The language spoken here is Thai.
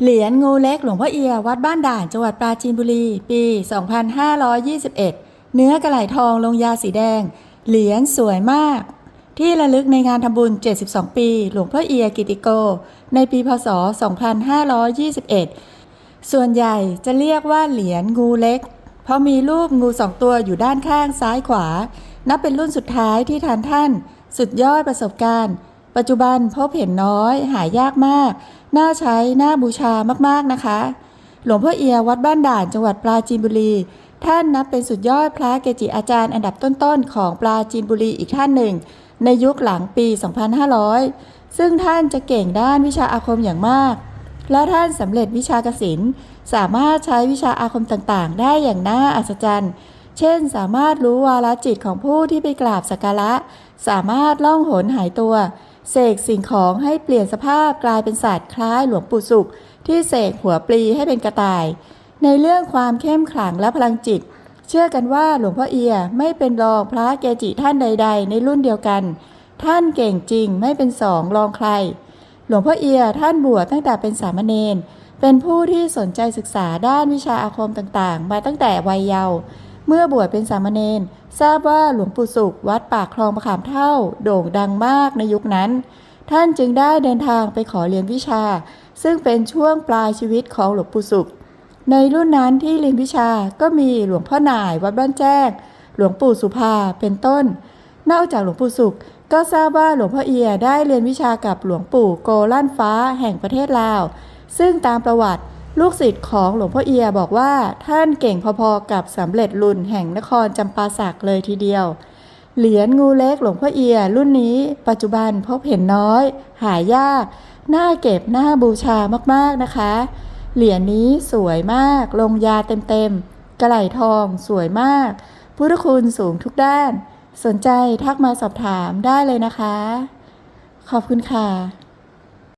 เหรียญงูเล็กหลวงพ่อเอีย วัดบ้านด่านจังหวัดปราจีนบุรี ปี 2521 เนื้อกระไหลทองลงยาสีแดง เหรียญสวยมาก ที่ระลึกในงานทำบุญ 72 ปี หลวงพ่อเอียกิติโก ในปีพศ 2521 ส่วนใหญ่จะเรียกว่าเหรียญงูเล็ก เพราะมีรูปงูสองตัวอยู่ด้านข้างซ้ายขวา นับเป็นรุ่นสุดท้ายที่ทานท่าน สุดยอดประสบการณ์ ปัจจุบันพบเห็นน้อยหายากมาก น่าใช้น่าบูชามากๆนะคะ หลวงพ่อเอียวัดบ้านด่านจังหวัดปราจีนบุรี ท่านนับเป็นสุดยอดพระเกจิอาจารย์อันดับต้นๆ ของปราจีนบุรีอีกท่านหนึ่ง ในยุคหลังปี 2500 ซึ่งท่านจะเก่งด้านวิชาอาคมอย่างมาก และท่านสำเร็จวิชากสินสามารถใช้วิชาอาคมต่างๆ ได้อย่างน่าอัศจรรย์เช่น สามารถรู้วาลจิตของผู้ที่ไปกราบสักการะ สามารถล่องหนหายตัว เสกสิ่งของให้เปลี่ยนสภาพกลายเป็นสัตว์คล้ายหลวงปู่สุข ที่เสกหัวปลีให้เป็นกระต่าย ในเรื่องความเข้มขลังและพลังจิต เชื่อกันว่าหลวงพ่อเอียไม่เป็นรองพระเกจิท่านใด ๆ ในรุ่นเดียวกัน ท่านเก่งจริงไม่เป็นสองรองใคร หลวงพ่อเอียท่านบวชตั้งแต่เป็นสามเณรเป็นผู้ที่สนใจศึกษาด้านวิชาอาคมต่างๆ มาตั้งแต่วัยเยาว์ มื่อบวชเป็นสามเณรทราบว่าหลวงปู่สุขวัดปากคลองมะขามเท่า โด่งดังมากในยุคนั้น ท่านจึงได้เดินทางไปขอเรียนวิชา ซึ่งเป็นช่วงปลายชีวิตของหลวงปู่สุข ในรุ่นนั้นที่เรียนวิชาก็มีหลวงพ่อหน่ายวัดบ้านแจ้ง หลวงปู่สุภาเป็นต้น นอกจากหลวงปู่สุขก็ทราบว่าหลวงพ่อเอียได้เรียนวิชากับหลวงปู่โกล้านฟ้าแห่งประเทศลาว ซึ่งตามประวัติ ลูกศิษย์ของหลวงพ่อเอียบอกว่าท่านเก่งพอๆกับสำเร็จรุ่นแห่งนครจำปาสักเลยทีเดียว เหรียญงูเล็กหลวงพ่อเอีย รุ่นนี้ปัจจุบันพบเห็นน้อย หายาก น่าเก็บน่าบูชามากๆนะคะ เหรียญนี้สวยมาก ลงยาเต็มๆกระไหลทองสวยมาก พุทธคุณสูงทุกด้าน สนใจทักมาสอบถามได้เลยนะคะ ขอบคุณค่ะ